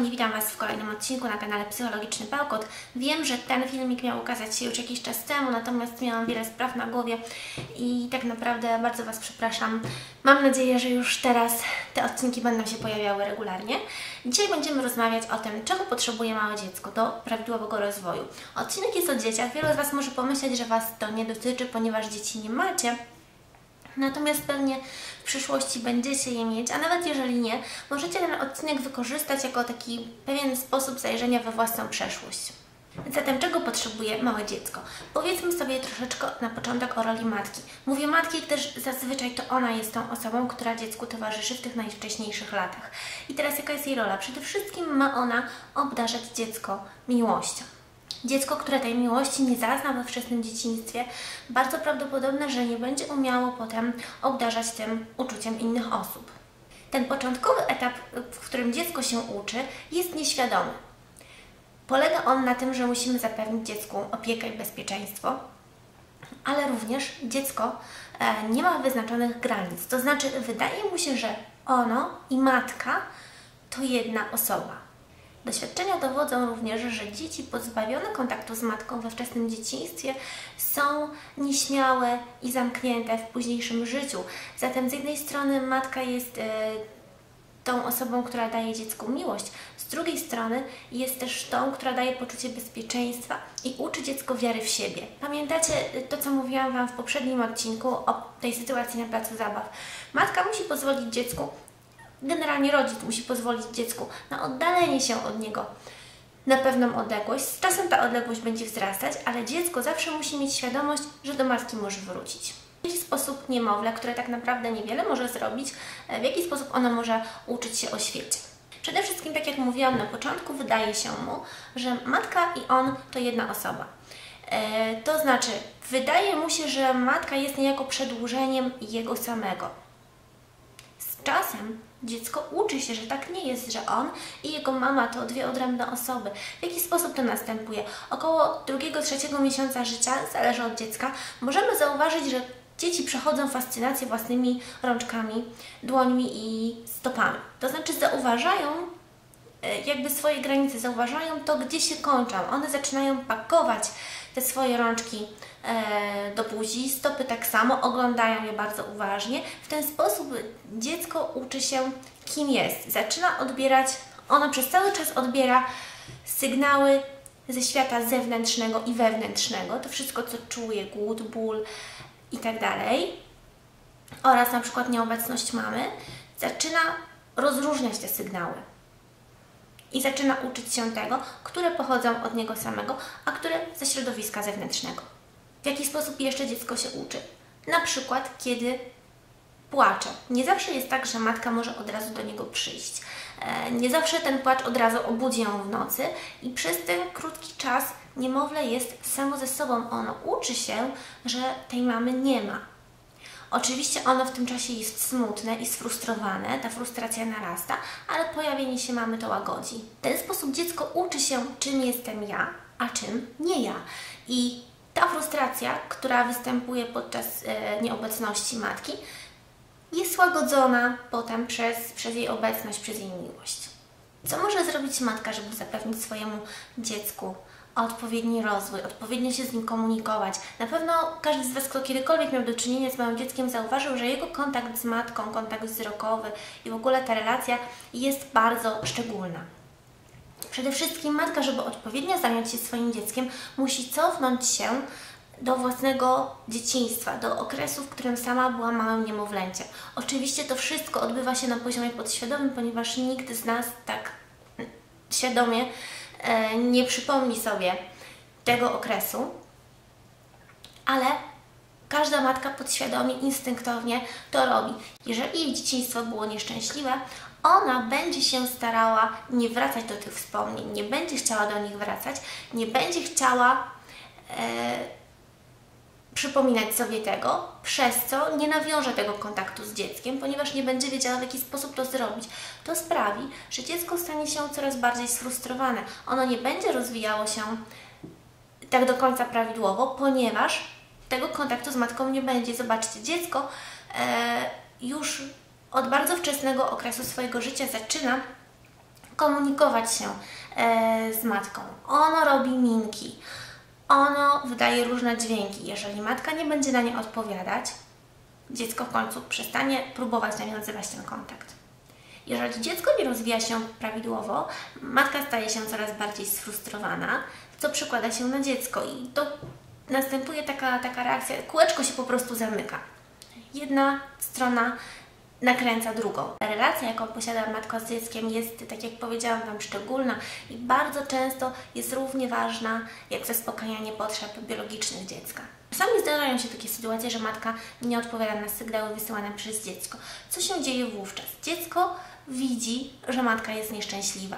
kochani, witam Was w kolejnym odcinku na kanale Psychologiczny Pałkot. Wiem, że ten filmik miał ukazać się już jakiś czas temu, natomiast miałam wiele spraw na głowie i tak naprawdę bardzo Was przepraszam. Mam nadzieję, że już teraz te odcinki będą się pojawiały regularnie. Dzisiaj będziemy rozmawiać o tym, czego potrzebuje małe dziecko do prawidłowego rozwoju. Odcinek jest o dzieciach. Wielu z Was może pomyśleć, że Was to nie dotyczy, ponieważ dzieci nie macie. Natomiast pewnie w przyszłości będziecie je mieć, a nawet jeżeli nie, możecie ten odcinek wykorzystać jako taki pewien sposób zajrzenia we własną przeszłość. Zatem czego potrzebuje małe dziecko? Powiedzmy sobie troszeczkę na początek o roli matki. Mówię matki, gdyż zazwyczaj to ona jest tą osobą, która dziecku towarzyszy w tych najwcześniejszych latach. I teraz jaka jest jej rola? Przede wszystkim ma ona obdarzać dziecko miłością. Dziecko, które tej miłości nie zazna we wczesnym dzieciństwie, bardzo prawdopodobne, że nie będzie umiało potem obdarzać tym uczuciem innych osób. Ten początkowy etap, w którym dziecko się uczy, jest nieświadomy. Polega on na tym, że musimy zapewnić dziecku opiekę i bezpieczeństwo, ale również dziecko e, nie ma wyznaczonych granic. To znaczy, wydaje mu się, że ono i matka to jedna osoba. Doświadczenia dowodzą również, że dzieci pozbawione kontaktu z matką we wczesnym dzieciństwie są nieśmiałe i zamknięte w późniejszym życiu. Zatem z jednej strony matka jest e, tą osobą, która daje dziecku miłość, z drugiej strony jest też tą, która daje poczucie bezpieczeństwa i uczy dziecko wiary w siebie. Pamiętacie to, co mówiłam Wam w poprzednim odcinku o tej sytuacji na placu zabaw? Matka musi pozwolić dziecku generalnie rodzic musi pozwolić dziecku na oddalenie się od niego na pewną odległość. Z czasem ta odległość będzie wzrastać, ale dziecko zawsze musi mieć świadomość, że do matki może wrócić. W jaki sposób niemowlę, które tak naprawdę niewiele może zrobić, w jaki sposób ono może uczyć się o świecie. Przede wszystkim, tak jak mówiłam na początku, wydaje się mu, że matka i on to jedna osoba. E, to znaczy, wydaje mu się, że matka jest niejako przedłużeniem jego samego. Czasem Dziecko uczy się, że tak nie jest, że on i jego mama to dwie odrębne osoby. W jaki sposób to następuje? Około drugiego, trzeciego miesiąca życia, zależy od dziecka, możemy zauważyć, że dzieci przechodzą fascynację własnymi rączkami, dłońmi i stopami. To znaczy zauważają jakby swoje granice, zauważają to, gdzie się kończą. One zaczynają pakować te swoje rączki e, do buzi, stopy tak samo, oglądają je bardzo uważnie. W ten sposób dziecko uczy się, kim jest. Zaczyna odbierać, ono przez cały czas odbiera sygnały ze świata zewnętrznego i wewnętrznego. To wszystko, co czuje, głód, ból i tak. Oraz na przykład nieobecność mamy. Zaczyna rozróżniać te sygnały i zaczyna uczyć się tego, które pochodzą od niego samego, a które ze środowiska zewnętrznego. W jaki sposób jeszcze dziecko się uczy? Na przykład, kiedy płacze. Nie zawsze jest tak, że matka może od razu do niego przyjść. E, nie zawsze ten płacz od razu obudzi ją w nocy i przez ten krótki czas niemowlę jest samo ze sobą. Ono uczy się, że tej mamy nie ma. Oczywiście ono w tym czasie jest smutne i sfrustrowane, ta frustracja narasta, ale pojawienie się mamy to łagodzi. W ten sposób dziecko uczy się, czym jestem ja, a czym nie ja. I ta frustracja, która występuje podczas e, nieobecności matki, jest łagodzona potem przez, przez jej obecność, przez jej miłość. Co może zrobić matka, żeby zapewnić swojemu dziecku odpowiedni rozwój, odpowiednio się z nim komunikować. Na pewno każdy z Was, kto kiedykolwiek miał do czynienia z małym dzieckiem, zauważył, że jego kontakt z matką, kontakt wzrokowy i w ogóle ta relacja jest bardzo szczególna. Przede wszystkim matka, żeby odpowiednio zająć się swoim dzieckiem, musi cofnąć się do własnego dzieciństwa, do okresu, w którym sama była małym niemowlęciem. Oczywiście to wszystko odbywa się na poziomie podświadomym, ponieważ nikt z nas tak świadomie nie przypomni sobie tego okresu, ale każda matka podświadomie, instynktownie to robi. Jeżeli jej dzieciństwo było nieszczęśliwe, ona będzie się starała nie wracać do tych wspomnień, nie będzie chciała do nich wracać, nie będzie chciała e, przypominać sobie tego, przez co nie nawiąże tego kontaktu z dzieckiem, ponieważ nie będzie wiedziała, w jaki sposób to zrobić. To sprawi, że dziecko stanie się coraz bardziej sfrustrowane. Ono nie będzie rozwijało się tak do końca prawidłowo, ponieważ tego kontaktu z matką nie będzie. Zobaczcie, dziecko e, już od bardzo wczesnego okresu swojego życia zaczyna komunikować się e, z matką. Ono robi minki, ono wydaje różne dźwięki. Jeżeli matka nie będzie na nie odpowiadać, dziecko w końcu przestanie próbować nawiązywać ten kontakt. Jeżeli dziecko nie rozwija się prawidłowo, matka staje się coraz bardziej sfrustrowana, co przekłada się na dziecko i to następuje taka, taka reakcja, kółeczko się po prostu zamyka. Jedna strona nakręca drugą. Relacja, jaką posiada matka z dzieckiem jest, tak jak powiedziałam Wam, szczególna i bardzo często jest równie ważna jak zaspokajanie potrzeb biologicznych dziecka. Czasami zdarzają się takie sytuacje, że matka nie odpowiada na sygnały wysyłane przez dziecko. Co się dzieje wówczas? Dziecko widzi, że matka jest nieszczęśliwa.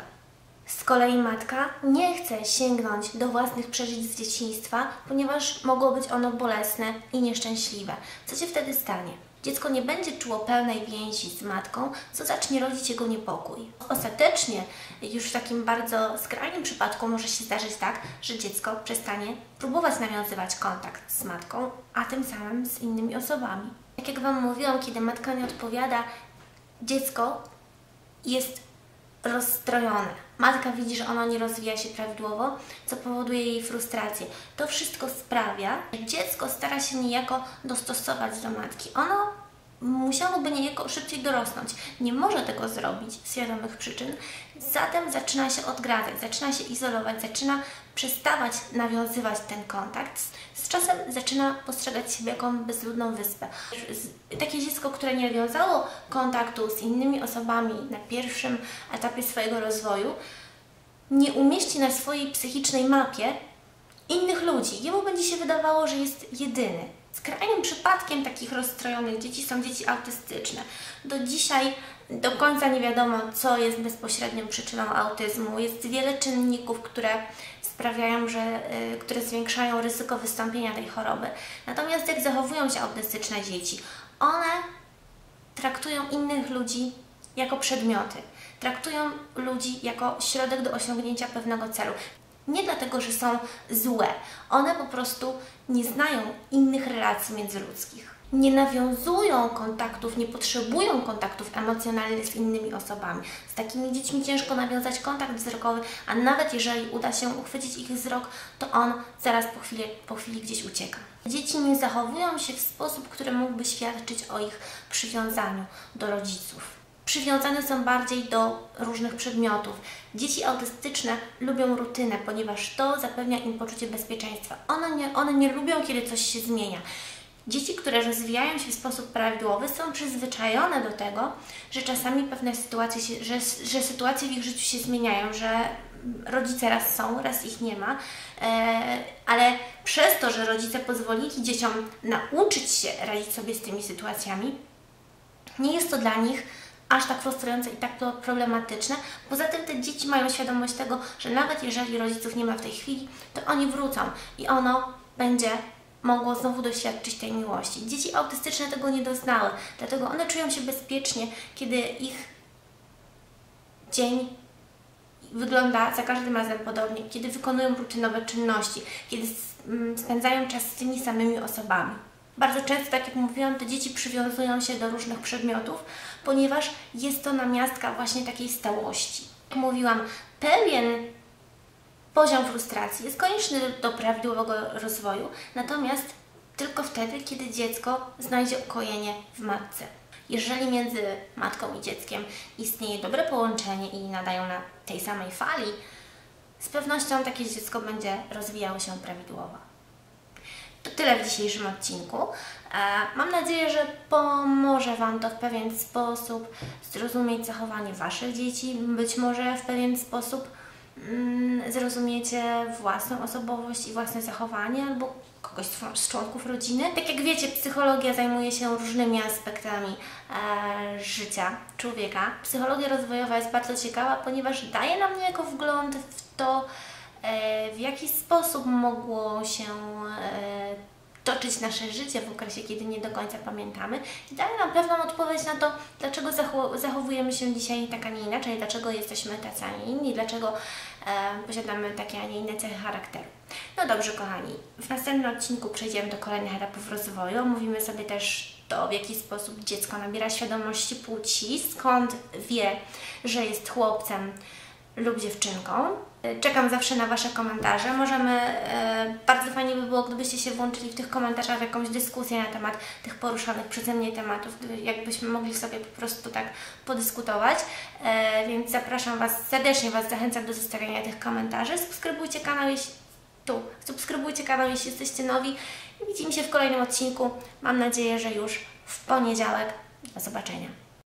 Z kolei matka nie chce sięgnąć do własnych przeżyć z dzieciństwa, ponieważ mogło być ono bolesne i nieszczęśliwe. Co się wtedy stanie? Dziecko nie będzie czuło pełnej więzi z matką, co zacznie rodzić jego niepokój. Ostatecznie, już w takim bardzo skrajnym przypadku może się zdarzyć tak, że dziecko przestanie próbować nawiązywać kontakt z matką, a tym samym z innymi osobami. Tak jak Wam mówiłam, kiedy matka nie odpowiada, dziecko jest rozstrojone. Matka widzi, że ono nie rozwija się prawidłowo, co powoduje jej frustrację. To wszystko sprawia, że dziecko stara się niejako dostosować do matki. Ono musiałoby niejako szybciej dorosnąć. Nie może tego zrobić z wiadomych przyczyn, zatem zaczyna się odgradzać, zaczyna się izolować, zaczyna przestawać nawiązywać ten kontakt. Z czasem zaczyna postrzegać siebie jako bezludną wyspę. Takie dziecko, które nie nawiązało kontaktu z innymi osobami na pierwszym etapie swojego rozwoju, nie umieści na swojej psychicznej mapie innych ludzi. Jemu będzie się wydawało, że jest jedyny. Skrajnym przypadkiem takich rozstrojonych dzieci są dzieci autystyczne. Do dzisiaj do końca nie wiadomo, co jest bezpośrednią przyczyną autyzmu. Jest wiele czynników, które sprawiają, że, y, które zwiększają ryzyko wystąpienia tej choroby. Natomiast jak zachowują się autystyczne dzieci? One traktują innych ludzi jako przedmioty. Traktują ludzi jako środek do osiągnięcia pewnego celu. Nie dlatego, że są złe. One po prostu nie znają innych relacji międzyludzkich. Nie nawiązują kontaktów, nie potrzebują kontaktów emocjonalnych z innymi osobami. Z takimi dziećmi ciężko nawiązać kontakt wzrokowy, a nawet jeżeli uda się uchwycić ich wzrok, to on zaraz po chwili, po chwili gdzieś ucieka. Dzieci nie zachowują się w sposób, który mógłby świadczyć o ich przywiązaniu do rodziców przywiązane są bardziej do różnych przedmiotów. Dzieci autystyczne lubią rutynę, ponieważ to zapewnia im poczucie bezpieczeństwa. One nie, one nie lubią, kiedy coś się zmienia. Dzieci, które rozwijają się w sposób prawidłowy, są przyzwyczajone do tego, że czasami pewne sytuacje, się, że, że sytuacje w ich życiu się zmieniają, że rodzice raz są, raz ich nie ma, e, ale przez to, że rodzice pozwolili dzieciom nauczyć się radzić sobie z tymi sytuacjami, nie jest to dla nich aż tak frustrujące i tak problematyczne. Poza tym te dzieci mają świadomość tego, że nawet jeżeli rodziców nie ma w tej chwili, to oni wrócą i ono będzie mogło znowu doświadczyć tej miłości. Dzieci autystyczne tego nie doznały, dlatego one czują się bezpiecznie, kiedy ich dzień wygląda za każdym razem podobnie, kiedy wykonują rutynowe czynności, kiedy mm, spędzają czas z tymi samymi osobami. Bardzo często, tak jak mówiłam, te dzieci przywiązują się do różnych przedmiotów, ponieważ jest to namiastka właśnie takiej stałości. Jak mówiłam, pewien poziom frustracji jest konieczny do prawidłowego rozwoju, natomiast tylko wtedy, kiedy dziecko znajdzie ukojenie w matce. Jeżeli między matką i dzieckiem istnieje dobre połączenie i nadają na tej samej fali, z pewnością takie dziecko będzie rozwijało się prawidłowo. To tyle w dzisiejszym odcinku. E, mam nadzieję, że pomoże Wam to w pewien sposób zrozumieć zachowanie Waszych dzieci, być może w pewien sposób mm, zrozumiecie własną osobowość i własne zachowanie albo kogoś z członków rodziny. Tak jak wiecie, psychologia zajmuje się różnymi aspektami e, życia człowieka. Psychologia rozwojowa jest bardzo ciekawa, ponieważ daje nam niejako wgląd w to, w jaki sposób mogło się e, toczyć nasze życie w okresie, kiedy nie do końca pamiętamy i daje nam pewną odpowiedź na to, dlaczego zachowujemy się dzisiaj tak, a nie inaczej, dlaczego jesteśmy tacy, a nie inni, dlaczego e, posiadamy takie, a nie inne cechy charakteru. No dobrze, kochani, w następnym odcinku przejdziemy do kolejnych etapów rozwoju. Mówimy sobie też to, w jaki sposób dziecko nabiera świadomości płci, skąd wie, że jest chłopcem, lub dziewczynką. Czekam zawsze na Wasze komentarze. Możemy, e, bardzo fajnie by było, gdybyście się włączyli w tych komentarzach w jakąś dyskusję na temat tych poruszanych przeze mnie tematów, jakbyśmy mogli sobie po prostu tak podyskutować. E, więc zapraszam Was, serdecznie Was zachęcam do zostawiania tych komentarzy. Subskrybujcie kanał, jeśli tu, subskrybujcie kanał, jeśli jesteście nowi. Widzimy się w kolejnym odcinku. Mam nadzieję, że już w poniedziałek. Do zobaczenia.